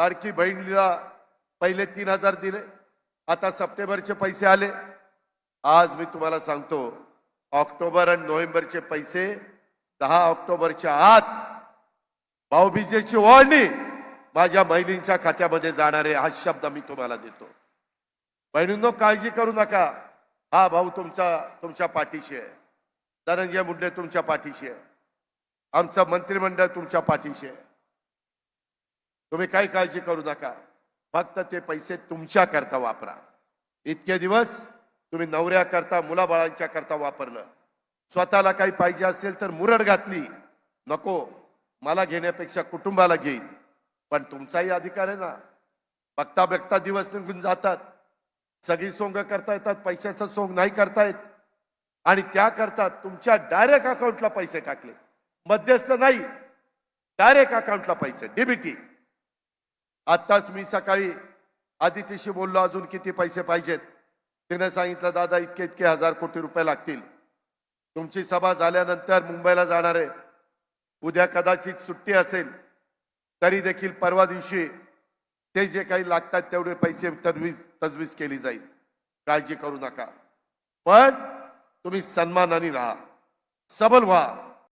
लाडकी बहिणीला पहिले तीन हजार दिले. आता सप्टेंबरचे पैसे आले. आज मी तुम्हाला सांगतो ऑक्टोबर आणि नोव्हेंबरचे पैसे दहा ऑक्टोबरच्या आत भाऊबीजेची ओळणी माझ्या बहिणींच्या खात्यामध्ये जाणार आहे हा शब्द मी तुम्हाला देतो. बहिणींनो काळजी करू नका. हा भाऊ तुमचा तुमच्या पाठीशी आहे. धनंजय मुंडे तुमच्या पाठीशी आहे. आमचं मंत्रिमंडळ तुमच्या पाठीशी आहे. तुम्ही काही काळजी करू नका. फक्त ते पैसे तुमच्या करता वापरा. इतके दिवस तुम्ही नवऱ्या करता मुलाबाळांच्या करता वापरलं. स्वतःला काही पाहिजे असेल तर मुरड घातली. नको. मला घेण्यापेक्षा कुटुंबाला घेईन. पण तुमचाही अधिकार आहे ना. बघता बघता दिवस निघून जातात. सगळी सोंग करता येतात पैशाचं सोंग नाही करता येत. आणि त्या करता तुमच्या डायरेक्ट अकाउंटला पैसे टाकले. मध्यस्थ नाही. डायरेक्ट अकाउंटला पैसे. डीबीटी आत्ताच मी सकाळी आदितीशी बोललो अजून किती पैसे पाहिजेत? तिने सांगितलं दादा इतके इतके हजार कोटी रुपये लागतील. तुमची सभा झाल्यानंतर मुंबईला जाणार आहे. उद्या कदाचित सुट्टी असेल तरी देखील परवा दिवशी ते जे काही लागतात तेवढे पैसे तजवीज तजवीज केली जाईल. काळजी करू नका. पण तुम्ही सन्मानाने राहा. सबल व्हा.